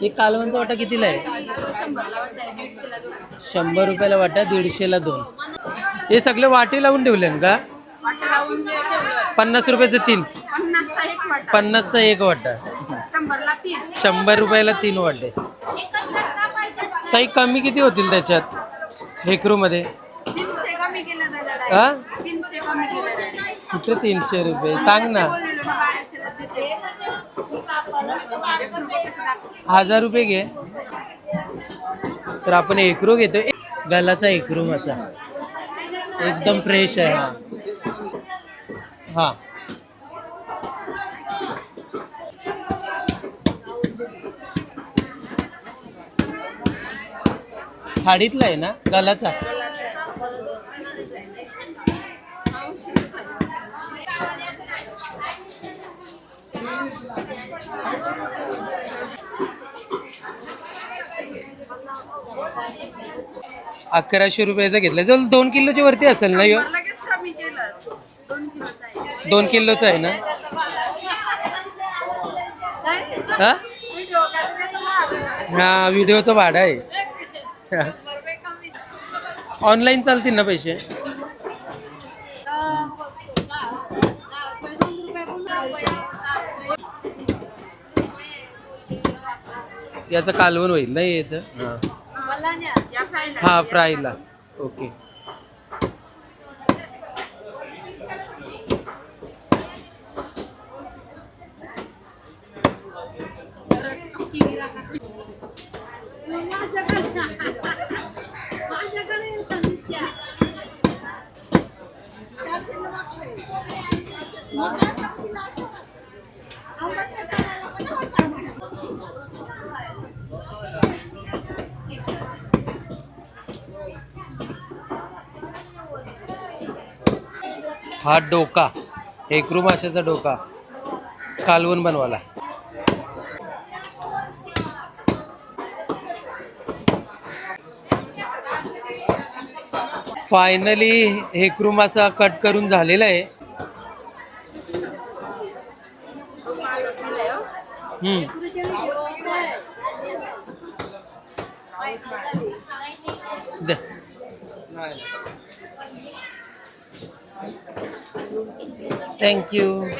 हे कालवणचा वाटा कितीला आहे? शंभर रुपयाला वाटा दीडशेला दोन. हे सगळे वाटे लावून ठेवले का? पन्नास रुपयाचे तीन. पन्नासचा एक वाटा. एक शंभर रुपयाला तीन वाटे. ताई कमी किती होतील त्याच्यात? हेकरूमध्ये. हा. कुठे तीनशे रुपये? सांग ना. हजार रुपये घे. तर आपण एकरू घेतो. गलाचा एकरू असा. एकदम फ्रेश आहे. हा. हा खाडीतला आहे ना? गलाचा. अकराशे रुपयाचा घेतला जवळ दोन किलोच्या वरती असेल ना केलं दोन किलोचा आहे. दोन किलोचा आहे ना? हा? हा व्हिडिओचं भाडं आहे. ऑनलाईन चालतील ना पैसे? याचं कालवण होईल ना याचं? हा हा फ्रायला. ओके. हा डोका एकरू माशाचा डोका कालवून बनवाला फायनली हेकरू मासा कट करून झालेला आहे. हम्म. Thank you.